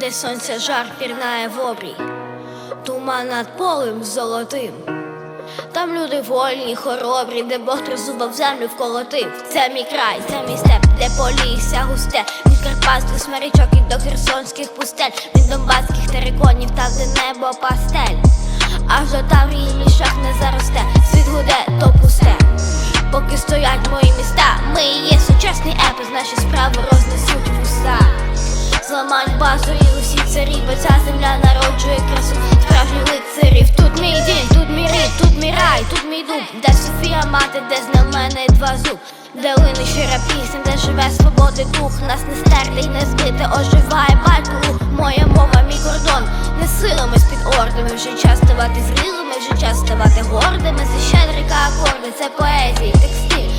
де сонця жар пірнає в обрій, туман над полем золотим. Там люди вольні, хоробрі, де Бог тризуба в землю вколотив. Це мій край, це мій степ, де полісся густе, від карпатських смарічок і до херсонських пустель, від донбаських териконів, там, де небо пастель. Аж до Таврії мій шлях не заросте, світ гуде, то пусте. Поки стоять мої міста, ми є сучасний епос, наші справи рознесуть в уста. Зламають базу і усі царі, бо ця земля народжує красу. Справжніх лицарів. Тут мій дім, тут мій рід, тут мій рай, тут мій дуб, де Софія мати, де знав мене два зуб, де лине щира пісня, де живе свободи дух, нас не стерти й не збити, оживає батько моя мова, мій кордон, не силами з-під ордами, вже час ставати зрілими, вже час ставати гордими. Це щедрика акорди, це поезія, текстиль,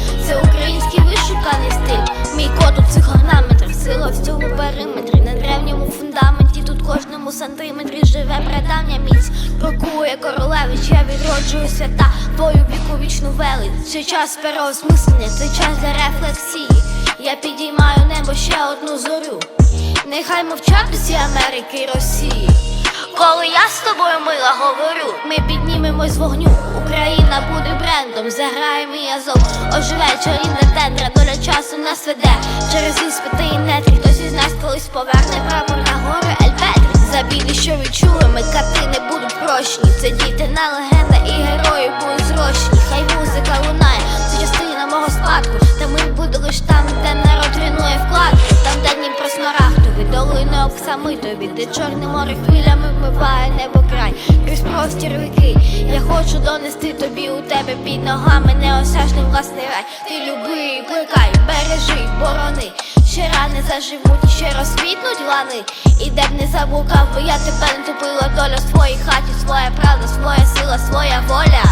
сантиметрі живе прадавня міць. Крокує королевич, я відроджую свята, твою віку вічну велич. Це час переосмислення, це час для рефлексії. Я підіймаю небо ще одну зорю. Нехай мовчать усі Америки й Росії. Коли я з тобою мила говорю, ми піднімемось з вогню. Україна буде брендом, заграє мій азов. Оживе чарівна тендра, доля часу нас веде. Через іспити і нетрі, хтось із діти на легенда і герої будуть зрощені. Хай музика лунає, це частина мого спадку. Та ми буде лиш там, де народ руйнує вкладку. Там, де Дніпро смарагдовий, долини оксамитові, де чорне море хвилями вмиває небо край. Крізь простір віки. Я хочу донести тобі у тебе під ногами неосяжний власний рай. Ти люби і плекай, бережи, борони болючі рани заживуть, і ще розквітнуть лани. І де б не забукав, бо я тебе не тупила доля в своїй хаті, своя правда, своя сила, своя воля.